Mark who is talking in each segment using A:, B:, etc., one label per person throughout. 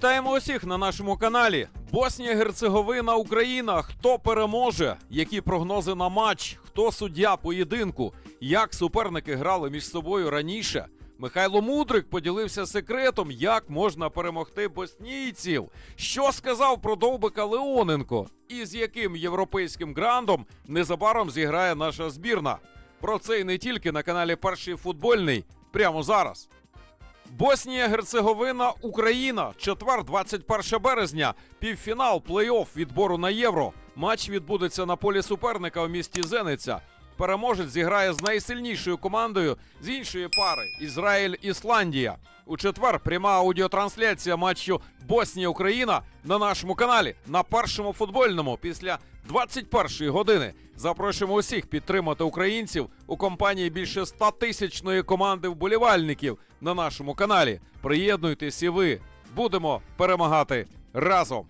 A: Вітаємо усіх на нашому каналі. Боснія, Герцеговина, Україна. Хто переможе? Які прогнози на матч? Хто суддя поєдинку? Як суперники грали між собою раніше? Михайло Мудрик поділився секретом, як можна перемогти боснійців. Що сказав про Довбика Леоненко? І з яким європейським грандом незабаром зіграє наша збірна? Про це і не тільки на каналі Перший футбольний прямо зараз. Боснія, Герцеговина, Україна. Четвер, 21 березня. Півфінал плей-офф відбору на євро. Матч відбудеться на полі суперника у місті Зениця. Переможець зіграє з найсильнішою командою з іншої пари Ізраїль-Ісландія. У четвер пряма аудіотрансляція матчу Боснія-Україна на нашому каналі на першому футбольному після 21-ї години. Запрошуємо усіх підтримати українців у компанії більше 100 тисячної команди вболівальників на нашому каналі. Приєднуйтесь і ви. Будемо перемагати разом.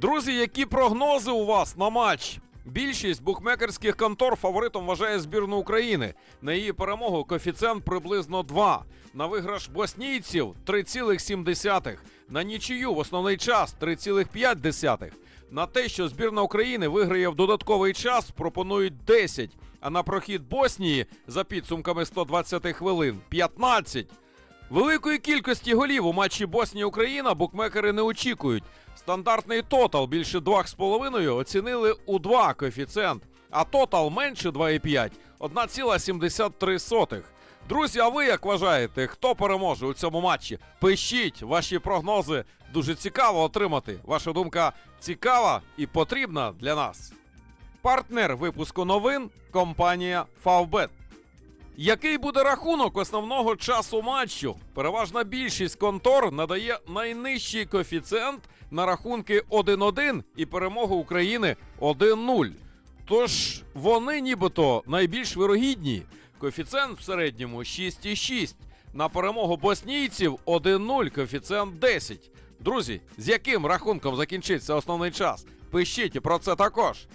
A: Друзі, які прогнози у вас на матч? Більшість букмекерських контор фаворитом вважає збірну України. На її перемогу коефіцієнт приблизно 2. На виграш боснійців 3,7. На нічию в основний час 3,5. На те, що збірна України виграє в додатковий час, пропонують 10. А на прохід Боснії за підсумками 120 хвилин 15. Великої кількості голів у матчі Боснія-Україна букмекери не очікують. Стандартний тотал більше 2,5 оцінили у 2 коефіцієнт, а тотал менше 2,5 1,73. Друзі, а ви як вважаєте, хто переможе у цьому матчі? Пишіть ваші прогнози. Дуже цікаво отримати. Ваша думка цікава і потрібна для нас. Партнер випуску новин компанія Фавбет. Який буде рахунок основного часу матчу? Переважна більшість контор надає найнижчий коефіцієнт на рахунки 1-1 і перемогу України 1-0. Тож вони нібито найбільш вирогідні. Коефіцієнт в середньому 6,6. На перемогу боснійців 1-0, коефіцієнт 10. Друзі, з яким рахунком закінчиться основний час? Пишіть про це також.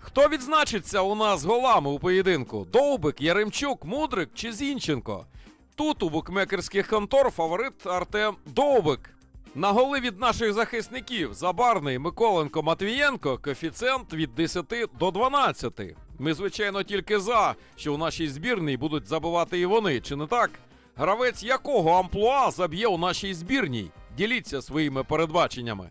A: Хто відзначиться у нас голами у поєдинку? Довбик, Яремчук, Мудрик чи Зінченко? Тут у букмекерських контор фаворит Артем Довбик. На голи від наших захисників Забарний, Миколенко, Матвієнко коефіцієнт від 10 до 12. Ми, звичайно, тільки за, що у нашій збірній будуть забивати і вони, чи не так? Гравець якого амплуа заб'є у нашій збірній? Діліться своїми передбаченнями.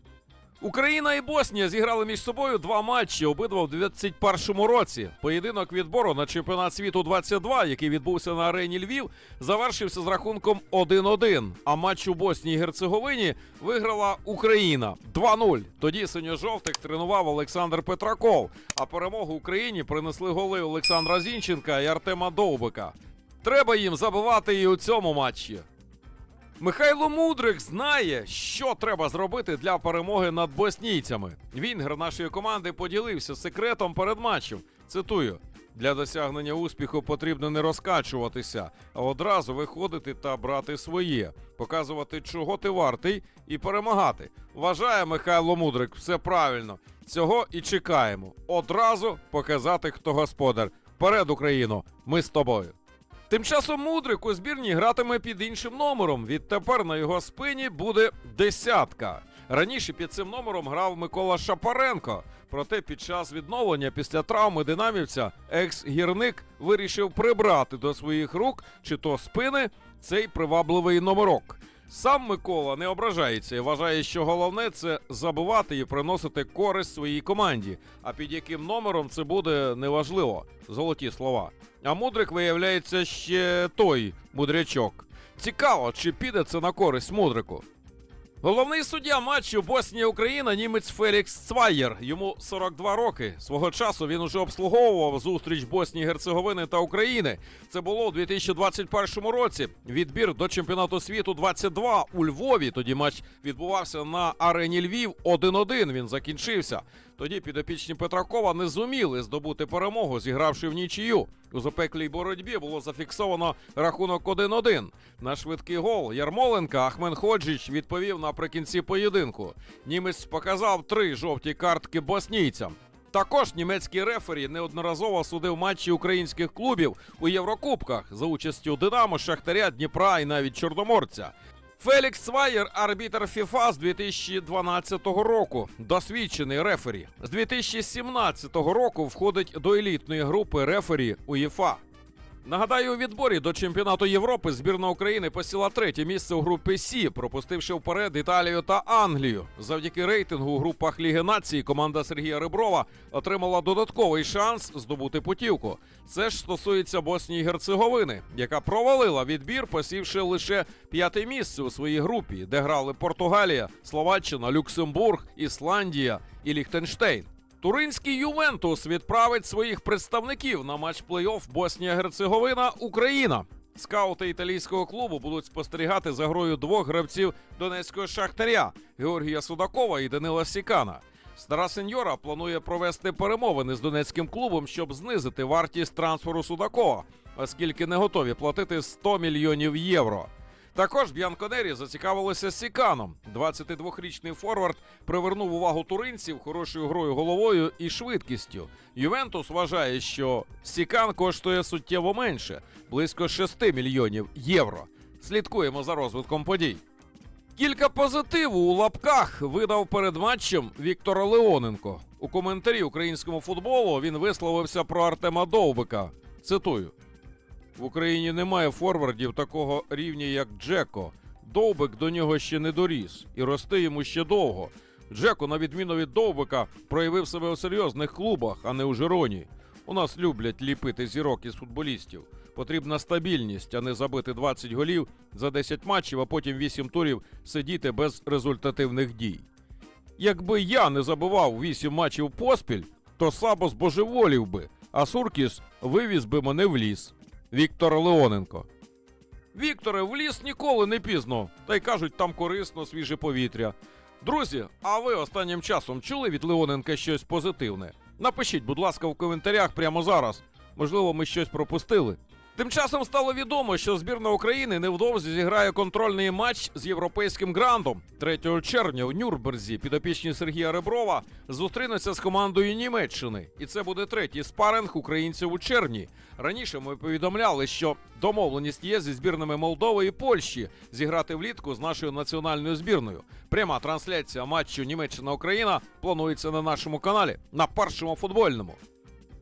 A: Україна і Боснія зіграли між собою два матчі, обидва в 2021 році. Поєдинок відбору на чемпіонат світу 22, який відбувся на арені Львів, завершився з рахунком 1-1. А матч у Боснії і Герцеговині виграла Україна 2-0. Тоді синьо-жовтих тренував Олександр Петраков. А перемогу Україні принесли голи Олександра Зінченка і Артема Довбика. Треба їм забивати і у цьому матчі. Михайло Мудрик знає, що треба зробити для перемоги над боснійцями. Вінгер нашої команди поділився секретом перед матчем. Цитую: для досягнення успіху потрібно не розкачуватися, а одразу виходити та брати своє, показувати, чого ти вартий, і перемагати. Вважає Михайло Мудрик, все правильно. Цього і чекаємо. Одразу показати, хто господар. Вперед, Україно! Ми з тобою. Тим часом Мудрик у збірні гратиме під іншим номером. Відтепер на його спині буде десятка. Раніше під цим номером грав Микола Шапаренко. Проте під час відновлення після травми динамівця екс-гірник вирішив прибрати до своїх рук чи то спини цей привабливий номерок. Сам Микола не ображається і вважає, що головне це забивати і приносити користь своїй команді. А під яким номером це буде неважливо. Золоті слова. А мудрик виявляється ще той мудрячок. Цікаво, чи піде це на користь мудрику. Головний суддя матчу Боснія-Україна німець Фелікс Цваєр. Йому 42 роки. Свого часу він уже обслуговував зустріч Боснії, Герцеговини та України. Це було у 2021 році. Відбір до чемпіонату світу 22 у Львові. Тоді матч відбувався на арені Львів 1-1. Він закінчився. Тоді підопічні Петракова не зуміли здобути перемогу, зігравши в нічию. У запеклій боротьбі було зафіксовано рахунок 1-1. На швидкий гол Ярмоленка Ахмен Ходжіч відповів наприкінці поєдинку. Німець показав три жовті картки боснійцям. Також німецький рефері неодноразово судив матчі українських клубів у Єврокубках за участю Динамо, Шахтаря, Дніпра і навіть Чорноморця. Фелікс Цваєр, арбітр ФІФА з 2012 року, досвідчений рефері. З 2017 року входить до елітної групи рефері УЄФА. Нагадаю, у відборі до чемпіонату Європи збірна України посіла третє місце у групі Сі, пропустивши вперед Італію та Англію. Завдяки рейтингу у групах Ліги нації команда Сергія Реброва отримала додатковий шанс здобути путівку. Це ж стосується Боснії Герцеговини, яка провалила відбір, посівши лише п'яте місце у своїй групі, де грали Португалія, Словаччина, Люксембург, Ісландія і Ліхтенштейн. Туринський Ювентус відправить своїх представників на матч плей-офф Боснія-Герцеговина Україна. Скаути італійського клубу будуть спостерігати за грою двох гравців донецького шахтаря Георгія Судакова і Данила Сікана. Стара сеньора планує провести перемовини з донецьким клубом, щоб знизити вартість трансферу Судакова, оскільки не готові платити 100 мільйонів євро. Також Б'янконері зацікавилися Сіканом. 22-річний форвард привернув увагу туринців хорошою грою головою і швидкістю. Ювентус вважає, що Сікан коштує суттєво менше близько 6 мільйонів євро. Слідкуємо за розвитком подій. Кілька позитиву у лапках видав перед матчем Віктор Леоненко. У коментарі українському футболу він висловився про Артема Довбика. Цитую: в Україні немає форвардів такого рівня, як Джеко. Довбик до нього ще не доріс, і рости йому ще довго. Джеко, на відміну від Довбика, проявив себе у серйозних клубах, а не у Жироні. У нас люблять ліпити зірок із футболістів. Потрібна стабільність, а не забити 20 голів за 10 матчів, а потім 8 турів сидіти без результативних дій. Якби я не забивав 8 матчів поспіль, то Сабо збожеволів би, а Суркіс вивіз би мене в ліс. Віктор Леоненко. Вікторе, в ліс ніколи не пізно. Та й кажуть, там корисно, свіже повітря. Друзі, а ви останнім часом чули від Леоненка щось позитивне? Напишіть, будь ласка, в коментарях прямо зараз. Можливо, ми щось пропустили. Тим часом стало відомо, що збірна України невдовзі зіграє контрольний матч з європейським грандом. 3 червня в Нюрнберзі підопічні Сергія Реброва зустрінуться з командою Німеччини, і це буде третій спаринг українців у червні. Раніше ми повідомляли, що домовленість є зі збірними Молдови і Польщі зіграти влітку з нашою національною збірною. Пряма трансляція матчу Німеччина-Україна планується на нашому каналі на першому футбольному.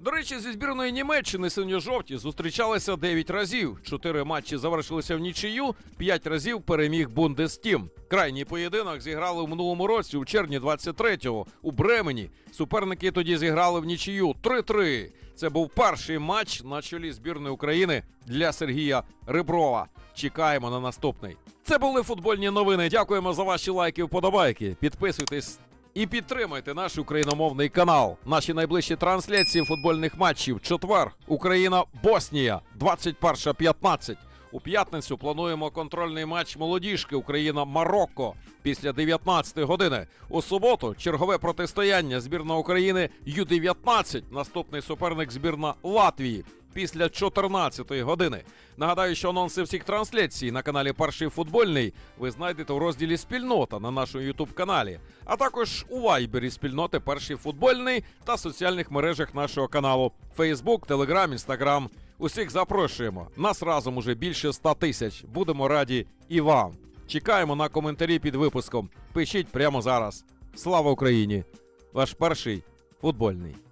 A: До речі, зі збірною Німеччини синьо-жовті зустрічалися 9 разів. Чотири матчі завершилися в нічию, 5 разів переміг Бундестім. Крайній поєдинок зіграли в минулому році, у червні 23-го, у Бремені. Суперники тоді зіграли в нічию 3-3. Це був перший матч на чолі збірної України для Сергія Риброва. Чекаємо на наступний. Це були футбольні новини. Дякуємо за ваші лайки, вподобайки. Підписуйтесь і підтримайте наш україномовний канал. Наші найближчі трансляції футбольних матчів. Четвер, Україна, Боснія, 21.15. У п'ятницю плануємо контрольний матч молодіжки Україна Марокко після 19 години. У суботу чергове протистояння збірна України Ю-19. Наступний суперник збірна Латвії після 14 години. Нагадаю, що анонси всіх трансляцій на каналі Перший футбольний ви знайдете у розділі Спільнота на нашому Ютуб каналі, а також у вайбері спільноти Перший футбольний та соціальних мережах нашого каналу Фейсбук, Телеграм, Інстаграм. Усіх запрошуємо. Нас разом уже більше 100 тисяч. Будемо раді і вам. Чекаємо на коментарі під випуском. Пишіть прямо зараз. Слава Україні! Ваш перший футбольний.